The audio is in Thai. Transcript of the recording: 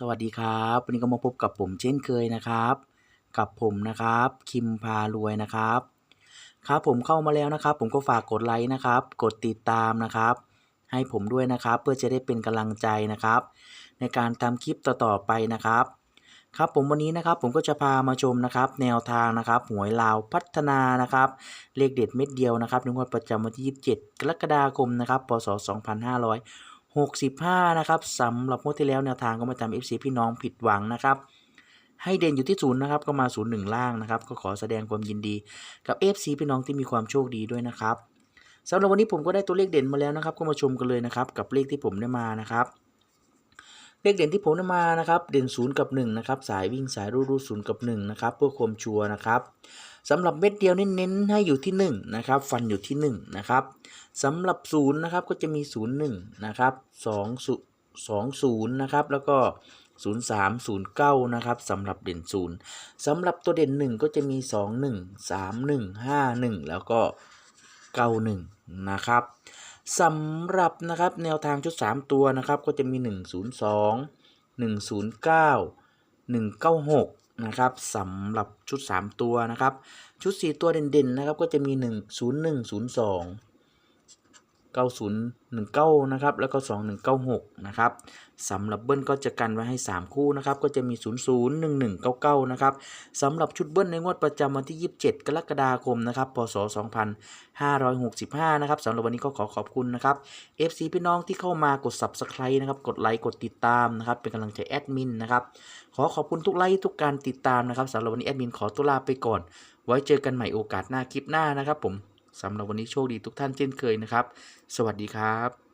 สวัสดีครับวันนี้ก็มาพบกับผมเช่นเคยนะครับ กับผมนะครับ คิมพารวยนะครับ ครับผมเข้ามาแล้วนะครับ ผมก็ฝากกดไลค์นะครับ กดติดตามนะครับ ให้ผมด้วยนะครับ เพื่อจะได้เป็นกำลังใจนะครับ ในการทำคลิปต่อๆไปนะครับ ครับผมวันนี้นะครับผมก็จะพามาชมนะครับ แนวทางนะครับหวยลาวพัฒนานะครับ เลขเด็ดเม็ดเดียวนะครับในงวดประจำวันที่ 27 กรกฎาคมนะครับพศ 65 นะครับสำหรับงวดที่แล้วแนวทางก็มาทำ FC พี่น้องผิดหวังนะครับ ให้เด่นอยู่ที่ศูนย์นะครับ ก็มาศูนย์หนึ่งล่างนะครับ ก็ขอแสดงความยินดีกับ FC พี่น้องที่มีความโชคดีด้วยนะครับสำหรับวันนี้ผมก็ได้ตัวเลขเด่นมาแล้วนะครับ ก็มาชมกันเลยนะครับ กับเลขที่ผมได้มานะครับ เลขเด่นที่ผมได้มานะครับเด่นศูนย์กับ 1 นะครับ สายวิ่งสายรูดรูศูนย์กับ 1 นะครับ เพื่อความชัวร์นะครับสำหรับเม็ดเดียวเน้นๆให้อยู่ที่ 1 นะครับ ฟันอยู่ที่ 1 นะครับสำหรับศูนย์นะครับก็จะมี 0 1 นะครับ2 2 0 นะครับ แล้วก็ 0 3 0 9 นะครับสำหรับเด่นศูนย์สำหรับตัวเด่น 1 ก็จะมี 2 1 3 1 5 1 แล้วก็ 91 นะครับ สำหรับนะครับแนวทางชุด 3 ตัวนะครับก็จะมี 102 109 196นะครับสำหรับชุด 3 ตัวนะครับชุด 4 ตัวเด่นๆนะครับก็จะมี 1 0102 9019 นะครับ แล้วก็ 2196 นะครับสำหรับเบิ้ลก็จะกันไว้ให้ 3 คู่นะครับ ก็จะมี 001199 นะครับสำหรับชุดเบิ้ลในงวดประจำวันที่ 27 กรกฎาคมนะครับ พศ 2565 นะครับสำหรับวันนี้ก็ขอขอบคุณนะครับ FC พี่น้องที่เข้ามากด Subscribe นะครับ กดไลค์ กดติดตามนะครับ เป็นกำลังใจแอดมินนะครับ ขอขอบคุณทุกไลค์ทุกการติดตามนะครับสำหรับวันนี้แอดมินขอตัวลาไปก่อน ไว้เจอกันใหม่โอกาสหน้าคลิปหน้านะครับผม สำหรับวันนี้โชคดีทุกท่านเช่นเคยนะครับ สวัสดีครับ